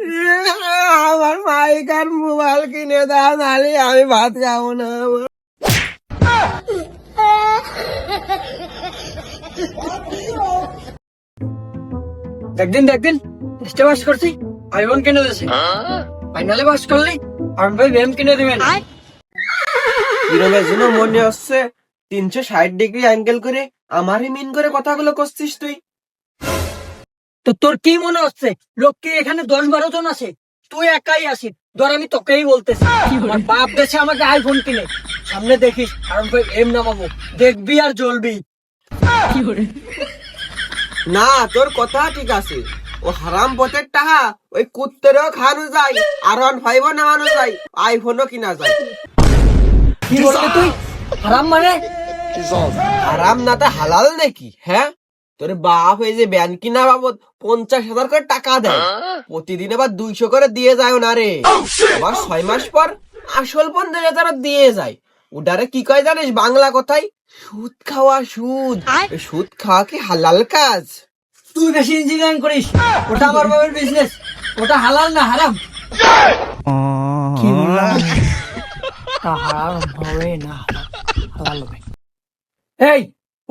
আমার মাইকার মোবাইল কিনে দাও নাহলে আমি ভাত খাব না। দেখদিন দেখদিন টেস্টে পাস করছি আইফোন কিনে দিয়েছে। ফাইনালে বাস করলি আর ভাই ব্যায়াম কিনে দিবেন। বিরমের জন্য মনে হচ্ছে তিনশো ষাট ডিগ্রি অ্যাঙ্গেল করে আমারই মিন করে কথাগুলো করছিস তুই। তো তোর কি মনে হচ্ছে? লোক কি এখানে দশ বারো জন আছে। তুই একাই আসিস ধর আমি তোকেই বলতেছি। আমার বাপ দেশে আমাকে আইফোন কিনে। সামনে দেখিস আর ভাই এম নামাবো। দেখবি আর জ্বলবি। না তোর কথা ঠিক আছে। ও হারাম পথের টাকা ওই কুত্তেরও খাওয়ানো যায় আর ওয়ান ফাইভও নামানো যায় আইফোনও কিনা যায়। কি বললি তুই? হারাম মানে? হারাম না তা হালাল নাকি হ্যাঁ? তোর বাপ এই যে ব্যান কিনা বাবদ পঞ্চাশ হাজার করে টাকা দেয়। প্রতিদিন আবার দুইশো করে দিয়ে যায় না রে আবার ছয় মাস পর আসল পঞ্চাশ হাজার দিয়ে যায়। ওটারে কি কয় জানিস? বাংলা কথাই সুদ খাওয়া সুদ। সুদ খাওয়া কি হালাল কাজ? তুই বেশি ইঞ্জিনিয়ারিং করিস। ওটা আমার বাবার বিজনেস ওটা হালাল না হারাম? কি বললাম হারাম হবে না হালাল হবে। এই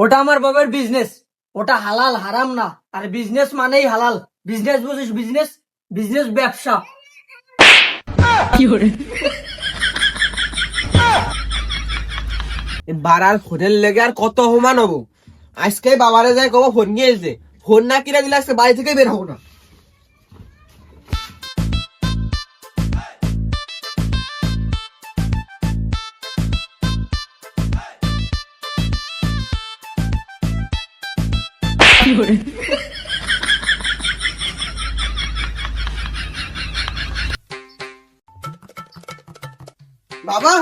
ওটা আমার বাবার বিজনেস ওটা হালাল হারাম না। আর বিজনেস মানেই হালাল। বিজনেস বুঝিস বিজনেস বিজনেস ব্যবসা। কি বাড়ার ফোনের লেগে আর কত সমান হব? আজকে বাবারে যায় কব ফোন নিয়ে এসে। ফোন না কিনা দিলে আজকে বাড়ি থেকে বের হব না। বাবা?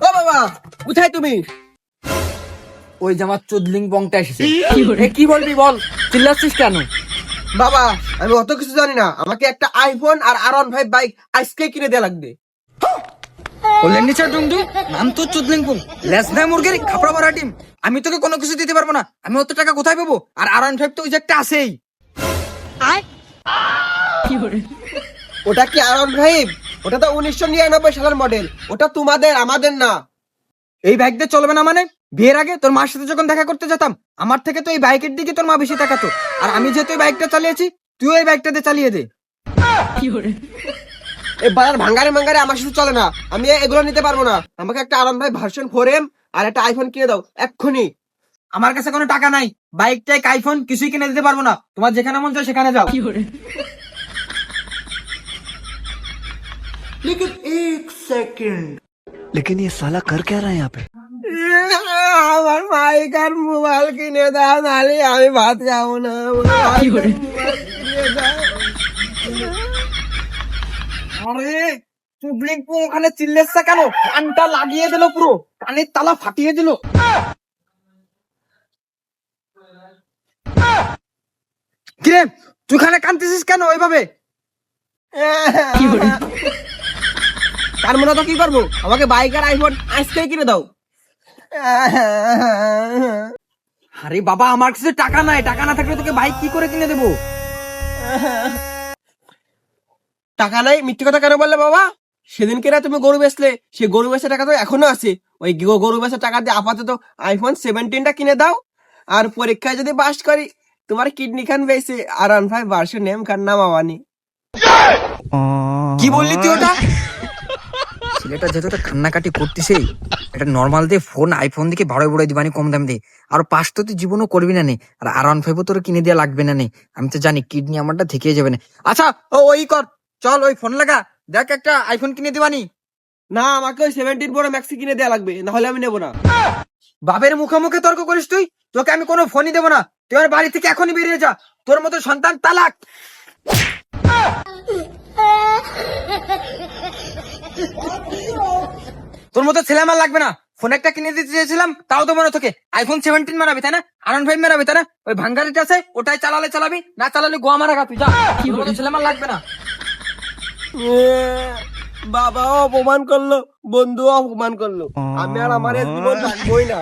ও বাবা কোথায় তুমি? ওই যে আমার চুদলিং বংটা এসেছে। এ, কি বলবি বল? চিল্লাচ্ছিস কেন? বাবা আমি অত কিছু জানি না। আমাকে একটা আইফোন আর আর ওয়ান ফাইভ বাইক আজকে কিনে দেওয়া লাগবে। বললেন নিচে ডুমডু নাম তো চুদলিংপুং লেসনা মুরগির খাপড়া ভরা ডিম। আমি তোকে কোনো কিছু দিতে পারব না। আমি অত টাকা কোথায় পাবো? আর আর ফাইভ তো ওই যে একটা আছেই। ওটা কি আর ওয়ান ফাইভ ওটা তো উনিশশো নিরানব্বই সালের মডেল ওটা তোমাদের আমাদের না। এই বাইক দিয়ে চলবে না মানে? বিয়ের আগে তোর মার সাথে যখন দেখা করতে যেতাম আমার থেকে তো এই বাইকের দিকে তোর মা বেশি তাকাতো। আর আমি যেহেতু এই বাইকটা চালিয়েছি তুইও এই বাইকটাতে চালিয়ে দে। এই বাজার ভাঙ্গারে ভাঙ্গারে আমার সাথে চলে না আমি এগুলো নিতে পারবো না আমাকে একটা R one five version four M আর একটা আইফোন কিনে দাও এক্ষুনি আমার কাছে কোনো টাকা নাই বাইক টাইক আইফোন কিছুই কিনে দিতে পারবো না তোমার যেখানে মন চায় সেখানে যাও लेकिन ये साला कर क्या रहा है यहाँ पे আমার মাইকার মোবাইল কিনে দাও নাহলে আমি ভাত খাবো না আরে চুবলিং পুং ওখানে চিল্লেছে কেন? কানটা লাগিয়ে দিল পুরো, কানের তালা ফাটিয়ে দিল। কিরে, তুই খানে কানতেছিস কেন ওইভাবে? তার মনে তো কি করব? আমাকে বাইক আর আইফোন আজকে কিনে দাও। আরে বাবা, আমার কাছে টাকা নাই। টাকা না থাকলে তোকে বাইক কি করে কিনে দেবো? টাকা নাই, মিথ্যে কথা কেন বললে বাবা? সেদিন কেনা তুমি গরু বেচলে, সে গরু বেচার টাকা তো এখনও আছে। ওই গরু বেচার টাকা দিয়ে আপাতত আইফোন সেভেন্টিনটা কিনে দাও। আর পরীক্ষায় যদি পাস করি, তোমার কিডনি খান বেছে R one five version name খান নাম আবানি কি বললি তুই ওটা? ছেলেটা যেহেতু একটা কান্নাকাটি করতেছে, এটা নর্মাল দিয়ে ফোন আইফোন দিকে ভাড়া বড় দিবানি কম দাম দিয়ে। আর পাঁচ তো তুই জীবনও করবি না নে, আর আর ওয়ান ফাইভও তোর কিনে দেওয়া লাগবে না নে। আমি তো জানি কিডনি আমারটা থেকে যাবে না। আচ্ছা ও ওই কর। চল ওই ফোন লাগা দেখ একটা আইফোন কিনে দিবানি। না আমাকে ওই সেভেন্টিন বড় ম্যাক্সি কিনে দেওয়া লাগবে না হলে আমি নেব না। বাবের মুখে মুখে তর্ক করিস তুই? তোকে আমি কোনো ফোনই দেবো না। তুই আমার বাড়ি থেকে এখনই বেরিয়ে যা। তোর মতো সন্তান তালাক। তোর মতো ছেলে আমার লাগবে না। ফোন একটা কিনে দিতে চেয়েছিলাম তাও তো মনে তোকে। আইফোন সেভেন্টিন মারাবি তাই না? আরন ফাইভ মারাবি তাই না? ওই ভাঙ্গারিটা আছে ওটাই চালালে চালাবি না চালালে গোয়া মারা তুই যা। ছেলে আমার লাগবে না। বাবাও অপমান করল বন্ধুও অপমান করল। আমি আর আমার জীবন থাকবোই না।